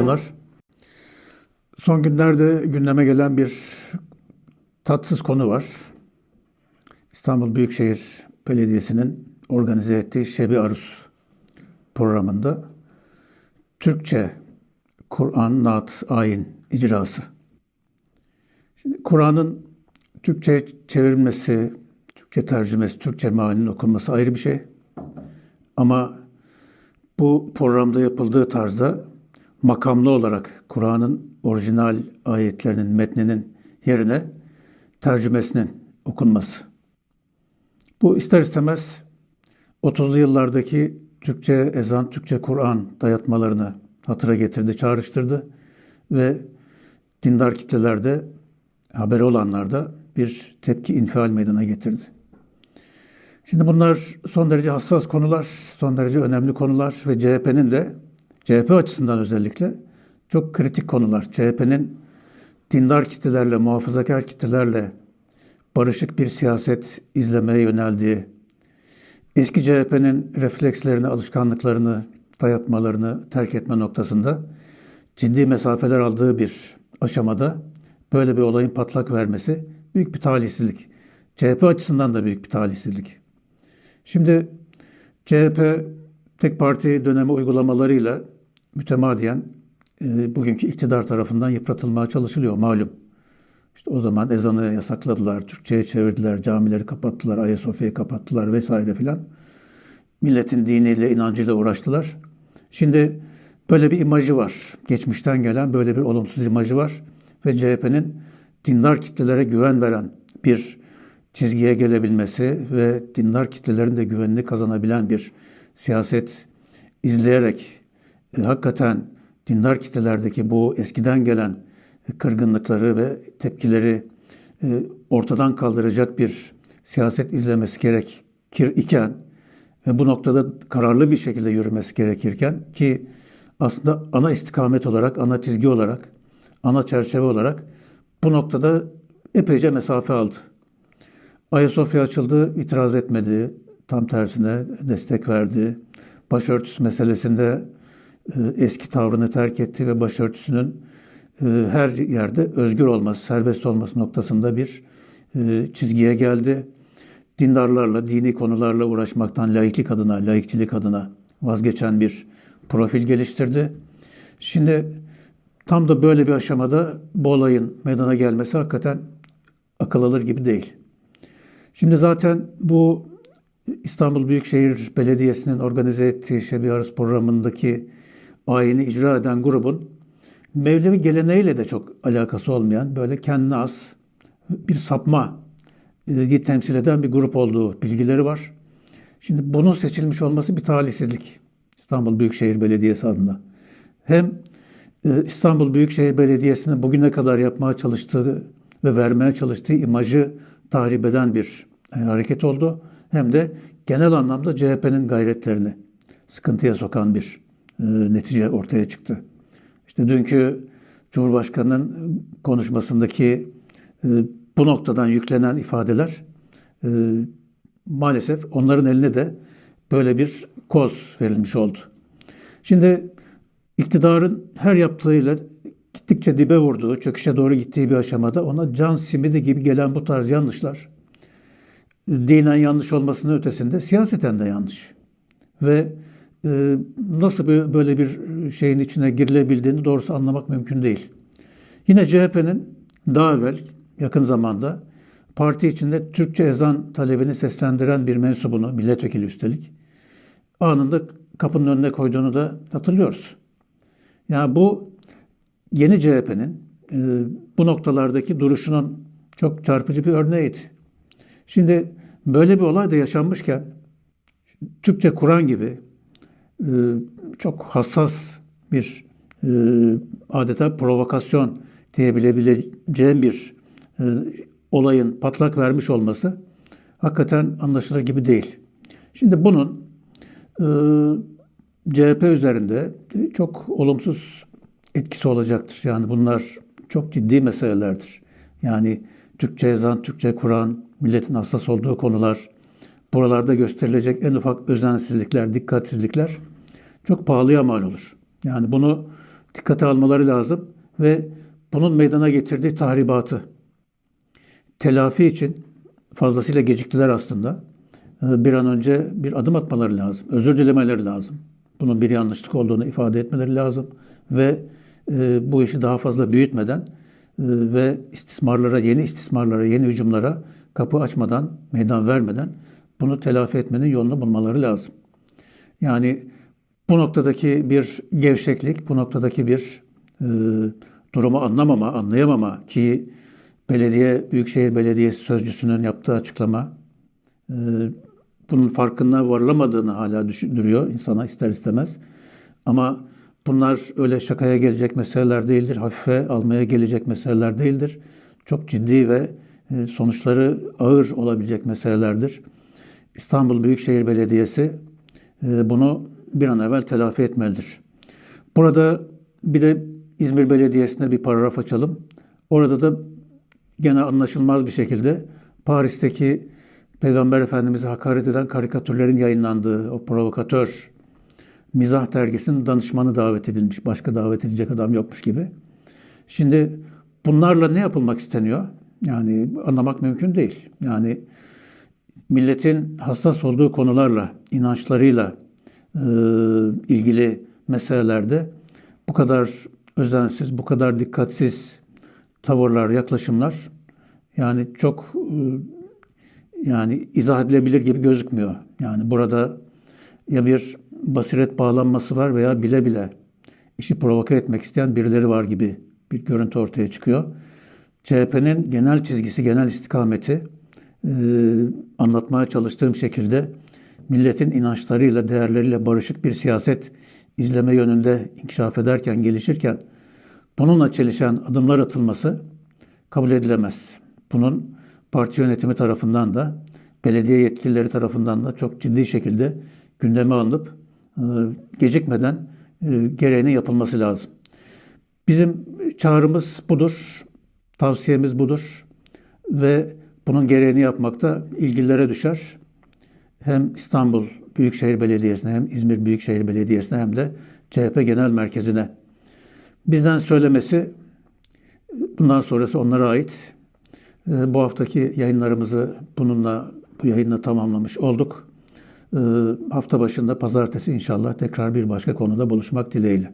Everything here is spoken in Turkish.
Merhabalar. Son günlerde gündeme gelen bir tatsız konu var. İstanbul Büyükşehir Belediyesi'nin organize ettiği Şebi Arus programında Türkçe Kur'an, Naat, Ayin icrası. Şimdi Kur'an'ın Türkçe çevrilmesi, Türkçe tercümesi, Türkçe mealinin okunması ayrı bir şey. Ama bu programda yapıldığı tarzda makamlı olarak Kur'an'ın orijinal ayetlerinin metninin yerine tercümesinin okunması. Bu ister istemez 30'lu yıllardaki Türkçe ezan, Türkçe Kur'an dayatmalarını hatıra getirdi, çağrıştırdı ve dindar kitlelerde, haberi olanlarda bir tepki infial meydana getirdi. Şimdi bunlar son derece hassas konular, son derece önemli konular ve CHP'nin de CHP açısından özellikle çok kritik konular. CHP'nin dindar kitlelerle, muhafazakar kitlelerle barışık bir siyaset izlemeye yöneldiği, eski CHP'nin reflekslerini, alışkanlıklarını, dayatmalarını terk etme noktasında ciddi mesafeler aldığı bir aşamada böyle bir olayın patlak vermesi büyük bir talihsizlik. CHP açısından da büyük bir talihsizlik. Şimdi CHP tek parti dönemi uygulamalarıyla mütemadiyen e, bugünkü iktidar tarafından yıpratılmaya çalışılıyor malum. İşte o zaman ezanı yasakladılar, Türkçe'ye çevirdiler, camileri kapattılar, Ayasofya'yı kapattılar vesaire filan. Milletin diniyle, inancıyla uğraştılar. Şimdi böyle bir imajı var. Geçmişten gelen böyle bir olumsuz imajı var. Ve CHP'nin dindar kitlelere güven veren bir çizgiye gelebilmesi ve dindar kitlelerin de güvenini kazanabilen bir siyaset izleyerek e, hakikaten dindar kitlelerdeki bu eskiden gelen kırgınlıkları ve tepkileri e, ortadan kaldıracak bir siyaset izlemesi gerekir iken ve bu noktada kararlı bir şekilde yürümesi gerekirken ki aslında ana istikamet olarak, ana çizgi olarak, ana çerçeve olarak bu noktada epeyce mesafe aldı. Ayasofya açıldı, itiraz etmedi. Tam tersine destek verdi. Başörtüsü meselesinde e, eski tavrını terk etti ve başörtüsünün e, her yerde özgür olması, serbest olması noktasında bir e, çizgiye geldi. Dindarlarla, dini konularla uğraşmaktan laiklik adına, laikçilik adına vazgeçen bir profil geliştirdi. Şimdi tam da böyle bir aşamada bu olayın meydana gelmesi hakikaten akıl alır gibi değil. Şimdi zaten bu İstanbul Büyükşehir Belediyesi'nin organize ettiği Şebi Arız programındaki ayini icra eden grubun Mevlevi geleneğiyle de çok alakası olmayan böyle kendine az bir sapma e, temsil eden bir grup olduğu bilgileri var. Şimdi bunun seçilmiş olması bir talihsizlik İstanbul Büyükşehir Belediyesi adına. Hem e, İstanbul Büyükşehir Belediyesi'nin bugüne kadar yapmaya çalıştığı ve vermeye çalıştığı imajı tahrip eden bir e, hareket oldu. Hem de genel anlamda CHP'nin gayretlerini sıkıntıya sokan bir e, netice ortaya çıktı. İşte dünkü Cumhurbaşkanı'nın konuşmasındaki e, bu noktadan yüklenen ifadeler e, maalesef onların eline de böyle bir koz verilmiş oldu. Şimdi iktidarın her yaptığıyla gittikçe dibe vurduğu, çöküşe doğru gittiği bir aşamada ona can simidi gibi gelen bu tarz yanlışlar dinen yanlış olmasının ötesinde siyaseten de yanlış. Ve e, nasıl böyle bir şeyin içine girilebildiğini doğrusu anlamak mümkün değil. Yine CHP'nin daha evvel yakın zamanda parti içinde Türkçe ezan talebini seslendiren bir mensubunu, milletvekili üstelik, anında kapının önüne koyduğunu da hatırlıyoruz. Yani bu yeni CHP'nin e, bu noktalardaki duruşunun çok çarpıcı bir örneğiydi. Şimdi böyle bir olay da yaşanmışken Türkçe Kur'an gibi e, çok hassas bir e, adeta provokasyon diyebileceğim bir e, olayın patlak vermiş olması hakikaten anlaşılır gibi değil. Şimdi bunun CHP üzerinde çok olumsuz etkisi olacaktır. Yani bunlar çok ciddi meselelerdir. Yani Türkçe ezan, Türkçe Kur'an, milletin hassas olduğu konular, buralarda gösterilecek en ufak özensizlikler, dikkatsizlikler çok pahalıya mal olur. Yani bunu dikkate almaları lazım ve bunun meydana getirdiği tahribatı telafi için fazlasıyla geciktiler aslında. Ee, Bir an önce bir adım atmaları lazım. Özür dilemeleri lazım. Bunun bir yanlışlık olduğunu ifade etmeleri lazım. Ve e, bu işi daha fazla büyütmeden e, ve istismarlara, yeni istismarlara, yeni hücumlara kapı açmadan, meydan vermeden bunu telafi etmenin yolunu bulmaları lazım. Yani bu noktadaki bir gevşeklik, bu noktadaki bir e, durumu anlamama, anlayamama ki belediye, Büyükşehir Belediyesi sözcüsünün yaptığı açıklama e, bunun farkına varılamadığını hala düşündürüyor insana ister istemez. Ama bunlar öyle şakaya gelecek meseleler değildir, hafife almaya gelecek meseleler değildir. Çok ciddi ve sonuçları ağır olabilecek meselelerdir. İstanbul Büyükşehir Belediyesi e, bunu bir an evvel telafi etmelidir. Burada bir de İzmir Belediyesi'ne bir paragraf açalım. Orada da gene anlaşılmaz bir şekilde Paris'teki Peygamber Efendimiz'e hakaret eden karikatürlerin yayınlandığı o provokatör mizah dergisinin danışmanı davet edilmiş. Başka davet edilecek adam yokmuş gibi. Şimdi bunlarla ne yapılmak isteniyor? Yani anlamak mümkün değil. Yani milletin hassas olduğu konularla, inançlarıyla e, ilgili meselelerde bu kadar özensiz, bu kadar dikkatsiz tavırlar, yaklaşımlar yani çok e, yani izah edilebilir gibi gözükmüyor. Yani burada ya bir basiret bağlanması var veya bile bile işi provoke etmek isteyen birileri var gibi bir görüntü ortaya çıkıyor. CHP'nin genel çizgisi, genel istikameti e, anlatmaya çalıştığım şekilde milletin inançlarıyla, değerleriyle barışık bir siyaset izleme yönünde inkişaf ederken, gelişirken bununla çelişen adımlar atılması kabul edilemez. Bunun parti yönetimi tarafından da, belediye yetkilileri tarafından da çok ciddi şekilde gündeme alınıp e, gecikmeden e, gereğinin yapılması lazım. Bizim çağrımız budur, tavsiyemiz budur ve bunun gereğini yapmakta ilgililere düşer. Hem İstanbul Büyükşehir Belediyesi'ne hem İzmir Büyükşehir Belediyesi'ne hem de CHP Genel Merkezi'ne. Bizden söylemesi bundan sonrası onlara ait. Ee, Bu haftaki yayınlarımızı bununla bu yayınla tamamlamış olduk. Ee, Hafta başında pazartesi inşallah tekrar bir başka konuda buluşmak dileğiyle.